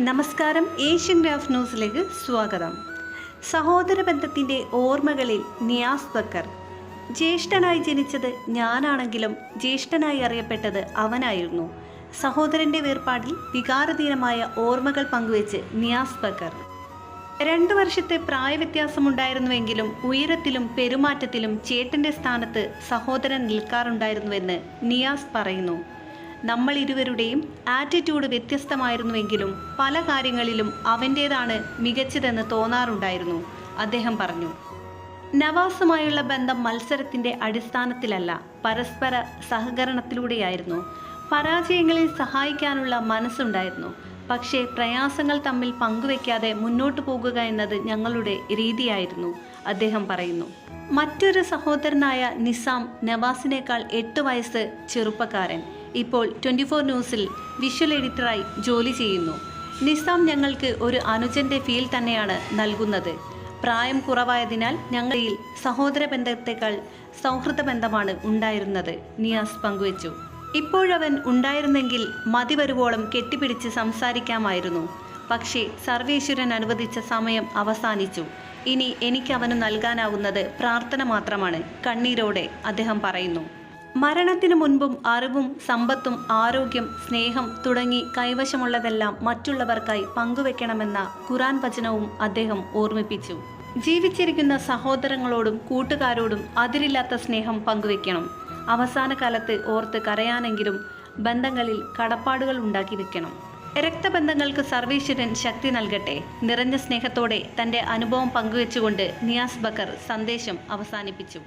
നമസ്കാരം Asian graph ന്യൂസിലേക്ക് സ്വാഗതം. സഹോദര ബന്ധത്തിന്റെ ഓർമ്മകളിൽ നിയാസ് ബക്കർ. ജ്യേഷ്ഠനായി ജനിച്ചത് ഞാനാണെങ്കിലും ജ്യേഷ്ഠനായി അറിയപ്പെട്ടത് അവനായിരുന്നു. സഹോദരന്റെ വേർപാടിൽ വികാരധീനമായ ഓർമ്മകൾ പങ്കുവെച്ച് നിയാസ് ബക്കർ. രണ്ടു വർഷത്തെ പ്രായവ്യത്യാസമുണ്ടായിരുന്നുവെങ്കിലും ഉയരത്തിലും പെരുമാറ്റത്തിലും ചേട്ടന്റെ സ്ഥാനത്ത് സഹോദരൻ നിൽക്കാറുണ്ടായിരുന്നുവെന്ന് നിയാസ് പറയുന്നു. നമ്മൾ ഇരുവരുടെയും ആറ്റിറ്റ്യൂഡ് വ്യത്യസ്തമായിരുന്നുവെങ്കിലും പല കാര്യങ്ങളിലും അവന്റേതാണ് മികച്ചതെന്ന് തോന്നാറുണ്ടായിരുന്നു അദ്ദേഹം പറഞ്ഞു. നവാസുമായുള്ള ബന്ധം മത്സരത്തിന്റെ അടിസ്ഥാനത്തിലല്ല പരസ്പര സഹകരണത്തിലൂടെയായിരുന്നു. പരാജയങ്ങളിൽ സഹായിക്കാനുള്ള മനസ്സുണ്ടായിരുന്നു പക്ഷേ പ്രയാസങ്ങൾ തമ്മിൽ പങ്കുവെക്കാതെ മുന്നോട്ട് പോകുക എന്നത് ഞങ്ങളുടെ രീതിയായിരുന്നു അദ്ദേഹം പറയുന്നു. മറ്റൊരു സഹോദരനായ നിസാം നവാസിനേക്കാൾ എട്ട് വയസ്സ് ചെറുപ്പക്കാരൻ. ഇപ്പോൾ ട്വന്റി ഫോർ ന്യൂസിൽ വിഷ്വൽ എഡിറ്ററായി ജോലി ചെയ്യുന്നു. നിസാം ഞങ്ങൾക്ക് ഒരു അനുജന്റെ ഫീൽ തന്നെയാണ് നൽകുന്നത്. പ്രായം കുറവായതിനാൽ ഞങ്ങളിൽ സഹോദര ബന്ധത്തെക്കാൾ സൗഹൃദ ബന്ധമാണ് ഉണ്ടായിരുന്നത് നിയാസ് പങ്കുവച്ചു. ഇപ്പോഴവൻ ഉണ്ടായിരുന്നെങ്കിൽ മതി വരുവോളം കെട്ടിപ്പിടിച്ച് സംസാരിക്കാമായിരുന്നു. പക്ഷേ സർവേശ്വരൻ അനുവദിച്ച സമയം അവസാനിച്ചു. ഇനി എനിക്ക് നൽകാനാവുന്നത് പ്രാർത്ഥന മാത്രമാണ് കണ്ണീരോടെ അദ്ദേഹം പറയുന്നു. മരണത്തിനു മുൻപും അറിവും സമ്പത്തും ആരോഗ്യം സ്നേഹം തുടങ്ങി കൈവശമുള്ളതെല്ലാം മറ്റുള്ളവർക്കായി പങ്കുവെക്കണമെന്ന ഖുറാൻ വചനവും അദ്ദേഹം ഓർമ്മിപ്പിച്ചു. ജീവിച്ചിരിക്കുന്ന സഹോദരങ്ങളോടും കൂട്ടുകാരോടും അതിരില്ലാത്ത സ്നേഹം പങ്കുവെക്കണം. അവസാന കാലത്ത് ഓർത്ത് കരയാനെങ്കിലും ബന്ധങ്ങളിൽ കടപ്പാടുകൾ ഉണ്ടാക്കി വെക്കണം. രക്തബന്ധങ്ങൾക്ക് സർവീശ്വരൻ ശക്തി നൽകട്ടെ. നിറഞ്ഞ സ്നേഹത്തോടെ തന്റെ അനുഭവം പങ്കുവെച്ചുകൊണ്ട് നിയാസ് ബക്കർ സന്ദേശം അവസാനിപ്പിച്ചു.